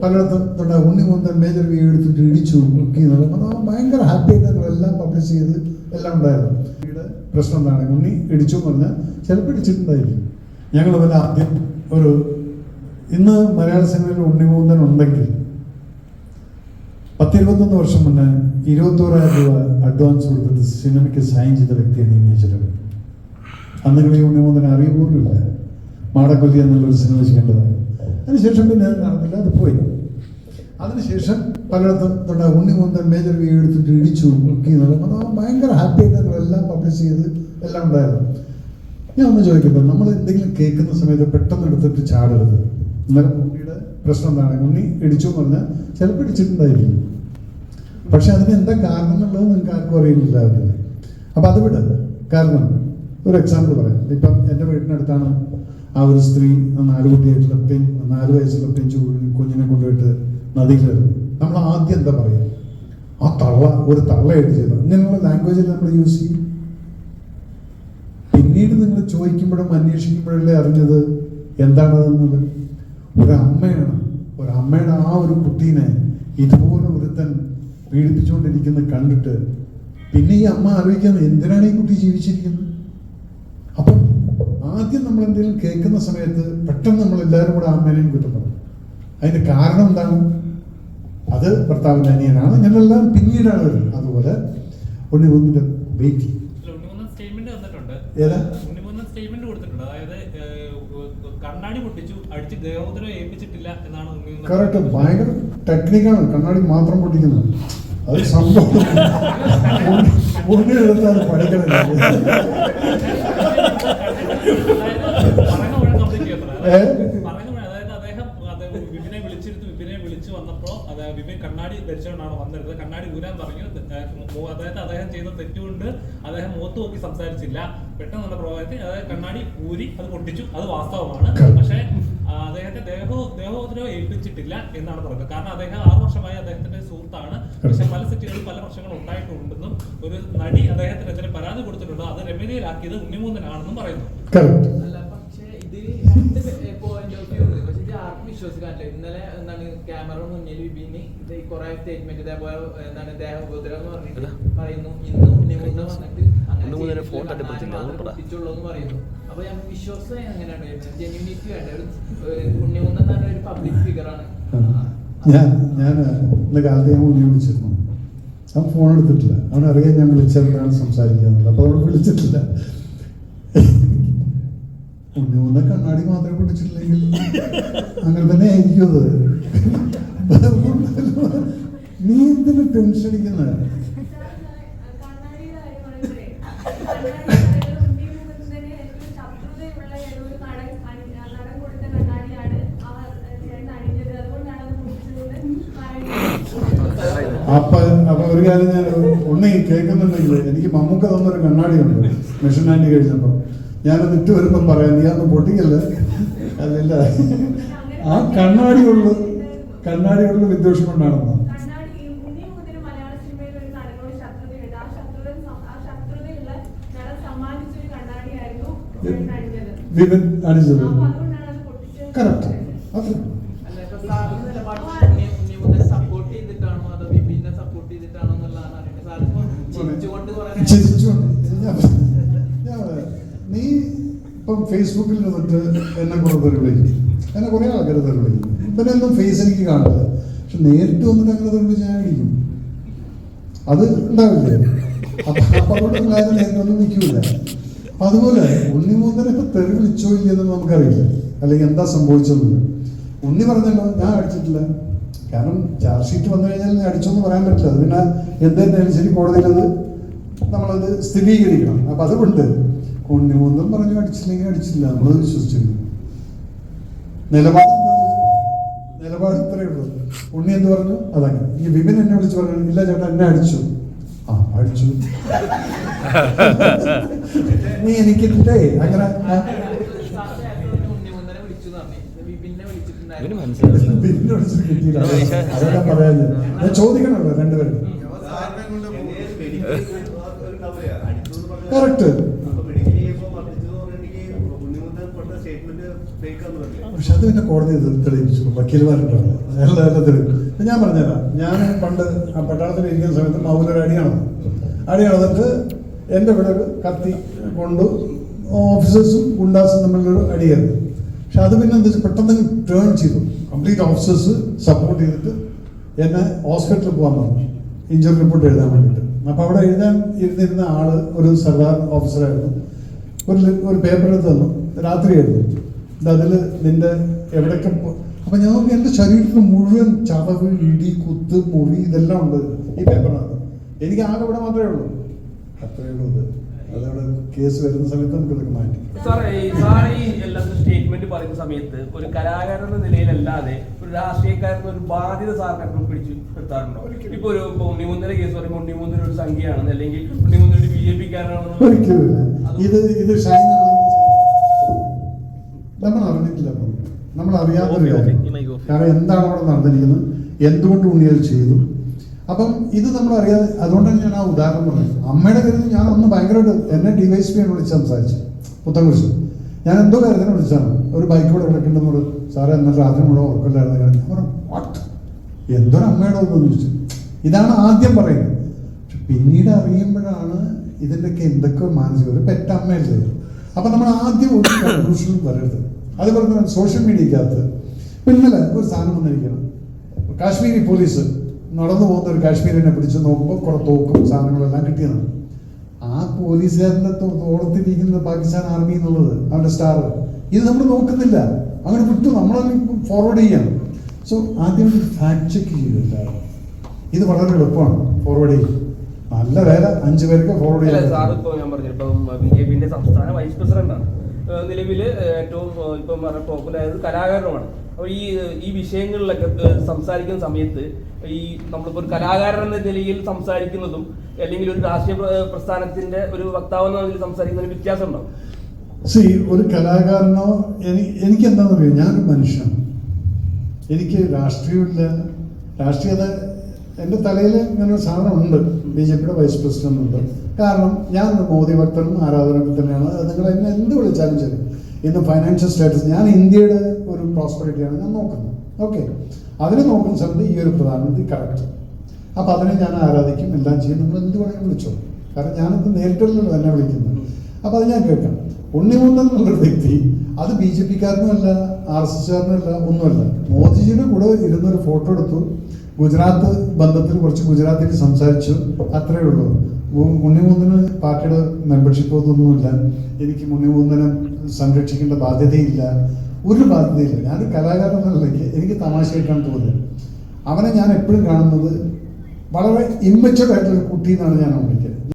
പലയിടത്തും തൊണ്ട ഉണ്ണി Munthan major V എടുത്തിട്ട് ഇടിച്ചു ബുക്ക് ചെയ്തത് അപ്പോൾ ഭയങ്കര ഹാപ്പി ആയിട്ട് എല്ലാം പബ്ലിഷ് ചെയ്ത് എല്ലാം ഉണ്ടായിരുന്നു. പ്രശ്നം എന്താണ്? ഉണ്ണി ഇടിച്ചു എന്ന് പറഞ്ഞാൽ ചിലപ്പോൾ ഇടിച്ചിട്ടുണ്ടായിരിക്കും. ഞങ്ങൾ പല ആദ്യം ഒരു ഇന്ന് മലയാള സിനിമയിൽ ഉണ്ണിമൂന്തൻ ഉണ്ടെങ്കിൽ പത്തിരുപത്തൊന്ന് വർഷം മുന്നേ ഇരുപത്തോറായിരം രൂപ അഡ്വാൻസ് കൊടുത്തിട്ട് സിനിമയ്ക്ക് സൈൻ ചെയ്ത വ്യക്തിയാണ് ഈ മേജർ ഈ അന്ന് ഈ ഉണ്ണിമൂന്തനെ അറിയുപോലുമില്ല. മാടക്കൊല്ലി എന്നുള്ളൊരു സിനിമ ചെയ്യേണ്ടതായിരുന്നു അതിനുശേഷം പിന്നെ അത് നടന്നില്ല അത് പോയി. അതിനുശേഷം പലയിടത്തും തൊണ്ട ഉണ്ണിമൂന്തൻ മേജർ വി എടുത്തിട്ട് ഇടിച്ചു ബുക്ക് എന്നുള്ളത് അത് ഭയങ്കര ഹാപ്പി ആയിട്ട് എല്ലാം പബ്ലിഷ് ചെയ്ത് എല്ലാം ഉണ്ടായിരുന്നു. ഞാൻ ഒന്ന് ചോദിക്കട്ടെ നമ്മൾ എന്തെങ്കിലും കേൾക്കുന്ന സമയത്ത് പെട്ടെന്ന് എടുത്തിട്ട് ചാടരുത്. അന്നേരം ഉണ്ണിയുടെ പ്രശ്നം എന്താണ്? ഉണ്ണി ഇടിച്ചു എന്ന് പറഞ്ഞാൽ ചിലപ്പോൾ ഇടിച്ചിട്ടുണ്ടായിരിക്കും. പക്ഷെ അതിന് എന്താ കാരണം എന്നുള്ളത് നിങ്ങൾക്ക് ആർക്കും അറിയില്ല അവർ അപ്പം അത് വിട്. കാരണം ഒരു എക്സാമ്പിൾ പറയാം. ഇപ്പം എന്റെ വീടിനടുത്താണ് ആ ഒരു സ്ത്രീ നാല് കുട്ടിയായിട്ടുള്ള പെൺ നാല് വയസ്സുള്ള പെഞ്ചു കുഞ്ഞിനെ കൊണ്ടുപോയിട്ട് നദിയിൽ നമ്മൾ ആദ്യം എന്താ പറയുക? ആ തള്ള ഒരു തള്ളയായിട്ട് ചെയ്തു ഇങ്ങനെയുള്ള ലാംഗ്വേജിൽ നമ്മൾ യൂസ് ചെയ്യും പിന്നീട് നിങ്ങൾ ചോദിക്കുമ്പോഴും അന്വേഷിക്കുമ്പോഴല്ലേ അറിഞ്ഞത് എന്താണതെന്നത് ഒരമ്മയാണ്. ഒരമ്മയുടെ ആ ഒരു കുട്ടീനെ ഇതുപോലെ ഒരുത്തൻ പീഡിപ്പിച്ചുകൊണ്ടിരിക്കുന്നത് കണ്ടിട്ട് പിന്നെ ഈ അമ്മ ആലോചിക്കുന്നത് എന്തിനാണ് ഈ കുട്ടി ജീവിച്ചിരിക്കുന്നത്? അപ്പം ആദ്യം നമ്മൾ എന്തെങ്കിലും കേൾക്കുന്ന സമയത്ത് പെട്ടെന്ന് നമ്മൾ എല്ലാവരും കൂടെ അമ്മേനെയും കുറ്റപ്പെടും അതിന്റെ കാരണം എന്താണ്? അത് ഭർത്താവിന്റെ അനിയനാണ്. ഞങ്ങളെല്ലാം പിന്നീടാണ് വരുന്നത്. അതുപോലെ ഉണ്ണി ഒന്നിന്റെ വെയിറ്റ് ഏതാ? കണ്ണാടി പൊട്ടിച്ചു അടിച്ച് ദേഹോദരം ഏൽപ്പിച്ചിട്ടില്ല എന്നാണ് ഉണ്ണിമുന്നൻ കറക്റ്റ് ഭയങ്കര ടെക്നിക്കാണ് കണ്ണാടി മാത്രം പൊട്ടിക്കുന്നത്. അത് സംഭവം. ഉണ്ണി എടുത്താൽ പഠിക്കണം വിപിൻ കണ്ണാടി ധരിച്ചുകൊണ്ടാണ് വന്നിരുന്നത്. കണ്ണാടി ഊരാൻ പറഞ്ഞു. അതായത് അദ്ദേഹം ചെയ്ത തെറ്റുകൊണ്ട് അദ്ദേഹം മുഖത്ത് നോക്കി സംസാരിച്ചില്ല. പെട്ടെന്നുള്ള പ്രഭാവത്തിൽ അതായത് കണ്ണാടി ഊരി അത് പൊട്ടിച്ചു. അത് വാസ്തവമാണ്. പക്ഷേ അദ്ദേഹത്തെ ദേഹോ ദേഹോദരവം ഏൽപ്പിച്ചിട്ടില്ല എന്നാണ് പറയുന്നത് കാരണം അദ്ദേഹം ആറ് വർഷമായി പക്ഷെ പല സെറ്റുകളിൽ പല പ്രശ്നങ്ങളും ഉണ്ടായിട്ടുണ്ടെന്നും ഒരു നടി അദ്ദേഹത്തിനെതിരെ പരാതി കൊടുത്തിട്ടുണ്ട്. അത് രമ്യതയിലാക്കിയത് ഉണ്ണിമൂന്നനാണെന്നും പറയുന്നു. കറക്റ്റ് അല്ല പക്ഷേ ഇത് രണ്ട് പോയിന്റ് ഉണ്ട്. പക്ഷെ ഇത് ഇന്നലെ എന്താണ് ക്യാമറ മുന്നിൽ വിപിന് ഇത് കുറെ സ്റ്റേറ്റ്മെന്റ് ഇതേപോലെ എന്താണ് ദേഹ ഉപദ്രവം എന്ന് പറഞ്ഞിട്ട് പറയുന്നു. ഇന്ന് ഉണ്ണിമുന്ന വന്നിട്ട് അങ്ങനെ പറയുന്നു. അപ്പൊ ഞാൻ വിശ്വാസം എങ്ങനെയാണ് ജെന്യൂനിറ്റി വേണ്ട? ഒരു ഉണ്ണിമുന്ന എന്ന് പറഞ്ഞ ഒരു പബ്ലിക് ഫിഗർ ആണ്. ഞാൻ ഞാൻ ഇന്ന് കാലത്ത് ഞാൻ ഉണ്ണി വിളിച്ചിരുന്നു. അവൻ ഫോൺ എടുത്തിട്ടില്ല. അവനറിയാൻ ഞാൻ വിളിച്ചവരാണ് സംസാരിക്കാന്നുള്ളത് അപ്പോൾ അവൻ വിളിച്ചിട്ടില്ല. ഉണ്ണി ഒന്ന് കണ്ണാടി മാത്രമേ പിടിച്ചിട്ടില്ലെങ്കിൽ അങ്ങനെ തന്നെ ആയിരിക്കും അത്. നീ എന്തിനു ടെൻഷൻ അടിക്കുന്നത് അപ്പൊ അപ്പൊ ഒരു കാര്യം ഞാൻ ഉണ്ണി കേൾക്കുന്നുണ്ടെങ്കിൽ എനിക്ക് മമ്മൂക്ക തന്നൊരു കണ്ണാടിയുണ്ട്. മിഷൻ ആൻഡി കഴിഞ്ഞപ്പോ ഞാനത് ഇട്ട് വരുമ്പം പറയാം നീ അന്ന് പൊട്ടിക്കല്ലേ? അല്ലല്ല ആ കണ്ണാടി ഉള്ളു കൊണ്ടാണെന്നോ. കണ്ണാടി ഉള്ളു വിദ്വേഷം മലയാള സിനിമയിൽ ഒരു നടനോട് നീ ഇപ്പം ഫേസ്ബുക്കിൽ നിന്നിട്ട് എന്നെ കുറെ പേര് വിളിക്കും. എന്നെ കുറെ ആൾക്കാർ തെറി വിളിക്കും. പിന്നെ ഒന്നും ഫേസ് എനിക്ക് കാണില്ല പക്ഷെ നേരിട്ട് വന്നിട്ട് അങ്ങനെ തെറി വിളിച്ച് ഞാൻ അടിക്കും അത് ഉണ്ടാവില്ലേ? അപ്പം അവിടെ നേരിട്ടൊന്നും നിൽക്കൂല അതുപോലെ അതുപോലെ ഉണ്ണിമൂന്നനെ ഇപ്പൊ തെറി വിളിച്ചോ ഇല്ലെന്ന് നമുക്കറിയില്ല. അല്ലെങ്കിൽ എന്താ സംഭവിച്ചതെന്ന്. ഉണ്ണി പറഞ്ഞല്ലോ ഞാൻ അടിച്ചിട്ടില്ല. കാരണം ചാർജ് ഷീറ്റ് വന്നു കഴിഞ്ഞാൽ അടിച്ചൊന്നും അടിച്ചോന്ന് പറയാൻ പറ്റില്ല. അത് പിന്നെ എന്തായിരുന്നാലും ശരി കോടതിയിൽ അത് നമ്മളത് സ്ഥിരീകരിക്കണം. അപ്പൊ അതുകൊണ്ട് ഒന്നും പറഞ്ഞു അടിച്ചില്ലെങ്കിൽ അടിച്ചില്ല നമ്മളത് വിശ്വസിച്ചിരുന്നു. നിലപാട്? നിലപാട് ഇത്രയേ ഉള്ളൂ. ഉണ്ണി എന്ന് പറഞ്ഞു? അതങ്ങനെ. ഈ വിപിൻ എന്നെ വിളിച്ച് പറഞ്ഞു ഇല്ല ചേട്ടാ എന്നെ അടിച്ചു. ആ അടിച്ചു. നീ എനിക്ക് അങ്ങനെ ഞാൻ ചോദിക്കണല്ലോ രണ്ടുപേരും കറക്റ്റ് പക്ഷെ അത് പിന്നെ കോടതി തെളിയിച്ചു തെളിയിച്ചു ഇപ്പൊ ഞാൻ പറഞ്ഞുതരാം. ഞാൻ പണ്ട് ആ പട്ടാളത്തിൽ ഇരിക്കുന്ന സമയത്ത് മൗലൊരു അടിയാണ്. അടി നടന്നിട്ട് എന്റെ ഇവിടെ ഒരു കത്തി കൊണ്ട് ഓഫീസേഴ്സും ഗുണ്ടാസും തമ്മിലൊരു അടിയായിരുന്നു. പക്ഷെ അത് പിന്നെ എന്താ പെട്ടെന്ന് ടേൺ ചെയ്തു. കംപ്ലീറ്റ് ഓഫീസേഴ്സ് സപ്പോർട്ട് ചെയ്തിട്ട് എന്നെ ഹോസ്പിറ്റലിൽ പോകാൻ പറഞ്ഞു. ഇഞ്ചുറി റിപ്പോർട്ട് എഴുതാൻ വേണ്ടിയിട്ട്. അപ്പോൾ അവിടെ എഴുതാൻ ഇരുന്നിരുന്ന ആൾ ഒരു സർദാർ ഓഫീസറായിരുന്നു. ഒരു ഒരു പേപ്പർ എടുത്ത് തന്നു. രാത്രിയായിരുന്നു. അതിൽ നിന്റെ എവിടെയൊക്കെ അപ്പൊ ഞാൻ നോക്കി എന്റെ ശരീരത്തിൽ മുഴുവൻ ചതവ് ഇടി കുത്ത് മുറി ഇതെല്ലാം ഉണ്ട് ഈ പേപ്പറിനകത്ത് എനിക്ക് ആകെ ഇവിടെ മാത്രമേ ഉള്ളൂ. അത്രയേ ഉള്ളൂ അതവിടെ കേസ് വരുന്ന സമയത്ത് നമുക്ക് ഇതൊക്കെ മാറ്റി. സാറേ ഈ സാറ് ഈ എല്ലാത്തിനും സ്റ്റേറ്റ്മെന്റ് പറയുന്ന സമയത്ത് ഒരു കലാകാരൻ എന്ന നിലയിലല്ലാതെ ഒരു രാഷ്ട്രീയക്കാരന് ഒരു ബാധ്യത സാറിനെ പിടിച്ചു നിർത്താറുണ്ടോ? ഇപ്പൊ ഒരു ഉണ്ണിമുന്തര കേസ് പറയുമ്പോൾ ഉണ്ണിമുന്തര ഒരു സംഖ്യയാണെന്ന് അല്ലെങ്കിൽ ഉണ്ണിമുന്തര ഒരു ബി ജെ പി ഇത് ഇത് നമ്മൾ അറിഞ്ഞിട്ടില്ല നമ്മൾ off. കാരണം എന്താണ് അവിടെ നടന്നിരിക്കുന്നത്? എന്തുകൊണ്ട് ഉണ്ണി അത് ചെയ്തു? അപ്പം ഇത് നമ്മൾ അറിയാതെ അതുകൊണ്ടാണ് ഞാൻ ആ ഉദാഹരണം പറഞ്ഞത് അമ്മയുടെ കാര്യത്തിൽ ഞാൻ ഒന്ന് ഭയങ്കരമായിട്ട് എന്നെ ഡിവൈസ് പി വിളിച്ച് സംസാരിച്ചു. പുത്തൻകുരിശ് ഞാൻ എന്തോ കാര്യത്തിന് വിളിച്ചാണ് ഒരു ബൈക്ക് കൂടെ കിടക്കേണ്ടെന്നോട് സാറേ എന്നാൽ രാത്രി മുഴുവൻ ഉറക്കമില്ലായിരുന്നു. ഞാൻ പറഞ്ഞു വാട്ട് എന്തൊരു അമ്മയുടെ ഒന്ന് ചോദിച്ചു ഇതാണ് ആദ്യം പറയുന്നത്. പക്ഷെ പിന്നീട് അറിയുമ്പോഴാണ് ഇതിന്റെയൊക്കെ എന്തൊക്കെ മാനസിക ഒരു പെറ്റമ്മയല്ലേ അപ്പം നമ്മൾ ആദ്യം ഒരു കൺക്ലൂഷനും വരരുത് അതുപോലെ തന്നെ സോഷ്യൽ മീഡിയക്കകത്ത് ഇപ്പൊ ഒരു സാധനം വന്നിരിക്കണം കാശ്മീരി പോലീസ് നടന്നു പോകുന്ന ഒരു കാശ്മീരിനെ പിടിച്ച് നോക്കുമ്പോൾ കുറെ തോക്കും സാധനങ്ങളെല്ലാം കിട്ടിയതാണ്. ആ പോലീസുകാരന്റെ തോളത്തിരിക്കുന്നത് പാകിസ്ഥാൻ ആർമി എന്നുള്ളത് അവരുടെ സ്റ്റാർ ഇത് നമ്മൾ നോക്കുന്നില്ല. അങ്ങനെ വിട്ടു. നമ്മളെ ഫോർവേഡ് ചെയ്യാം സോ ആദ്യം ഫാക്ട് ചെക്ക് ചെയ്തില്ല ഇത് വളരെ എളുപ്പമാണ്. ഫോർവേഡ് ചെയ്യും. നല്ല വേല. അഞ്ചു പേർക്ക് ഫോർവേഡ് ചെയ്യാം സാർ ഇപ്പോൾ ഞാൻ പറഞ്ഞു ഇപ്പം ബി ജെ പിന്റെ സംസ്ഥാന വൈസ് പ്രസിഡന്റാണ് നിലവിൽ ഏറ്റവും ഇപ്പം പറഞ്ഞ പോപ്പുലർ കലാകാരനുമാണ്. അപ്പോൾ ഈ ഈ വിഷയങ്ങളിലൊക്കെ സംസാരിക്കുന്ന സമയത്ത് ഈ നമ്മളിപ്പോൾ ഒരു കലാകാരൻ എന്ന നിലയിൽ സംസാരിക്കുന്നതും അല്ലെങ്കിൽ ഒരു രാഷ്ട്രീയ പ്രസ്ഥാനത്തിന്റെ ഒരു വക്താവ് എന്ന നിലയിൽ സംസാരിക്കുന്നതിന് വ്യത്യാസം ഉണ്ടാവും സി ഒരു കലാകാരനോ എനിക്ക് എന്താണെന്ന് അറിയാം ഞാനൊരു മനുഷ്യനാണ്. എനിക്ക് രാഷ്ട്രീയമില്ല. രാഷ്ട്രീയത എന്റെ തലയിൽ ഇങ്ങനെ ഒരു സാധനം ഉണ്ട് ബി ജെ പിയുടെ വൈസ് പ്രസിഡന്റ് ഉണ്ട് കാരണം ഞാൻ മോദി ഭക്തനും ആരാധനൊക്കെ തന്നെയാണ്. നിങ്ങൾ എന്നെ എന്ത് വിളിച്ചാലും ശരി. ഇന്ന് ഫൈനാൻഷ്യൽ സ്റ്റാറ്റസ് ഞാൻ ഇന്ത്യയുടെ ഒരു പ്രോസ്പെറിറ്റിയാണ് ഞാൻ നോക്കുന്നത് ഓക്കെ അതിനെ നോക്കുന്ന സമയത്ത് ഈ ഒരു പ്രധാനമന്ത്രി കറക്റ്റ് അപ്പം അതിനെ ഞാൻ ആരാധിക്കും എല്ലാം ചെയ്യും. നിങ്ങൾ എന്ത് വേണമെങ്കിലും വിളിച്ചോ. കാരണം ഞാനത് നേരിട്ടല്ലോ എന്നെ വിളിക്കുന്നത് അപ്പം അത് ഞാൻ കേൾക്കാം. ഉണ്ണിമൂന്നൻ എന്നുള്ളൊരു വ്യക്തി അത് ബി ജെ പിക്കാരനുമല്ല ആർ എസ് എസ്കാരനുമല്ല ഒന്നുമല്ല. മോദിജിയുടെ കൂടെ ഇരുന്നൊരു ഫോട്ടോ എടുത്തു. ഗുജറാത്ത് ബന്ധത്തിൽ കുറച്ച് ഗുജറാത്തിൽ സംസാരിച്ചു. അത്രയേ ഉള്ളൂ. ഉ- ഉണ്ണിമുന്തന് പാർട്ടിയുടെ മെമ്പർഷിപ്പ് ഒന്നുമില്ല. എനിക്ക് ഉണ്ണിമുന്തനെ സംരക്ഷിക്കേണ്ട ബാധ്യതയില്ല. ഒരു ബാധ്യതയില്ല. ഞാൻ കലാകാരൻ എന്ന നിലയ്ക്ക് എനിക്ക് തമാശയായിട്ടാണ് തോന്നുന്നത് അവനെ ഞാൻ എപ്പോഴും കാണുന്നത് വളരെ ഇമ്മച്ചുവർ ആയിട്ടുള്ള ഒരു കുട്ടി എന്നാണ് ഞാൻ വിളിക്കുന്നത്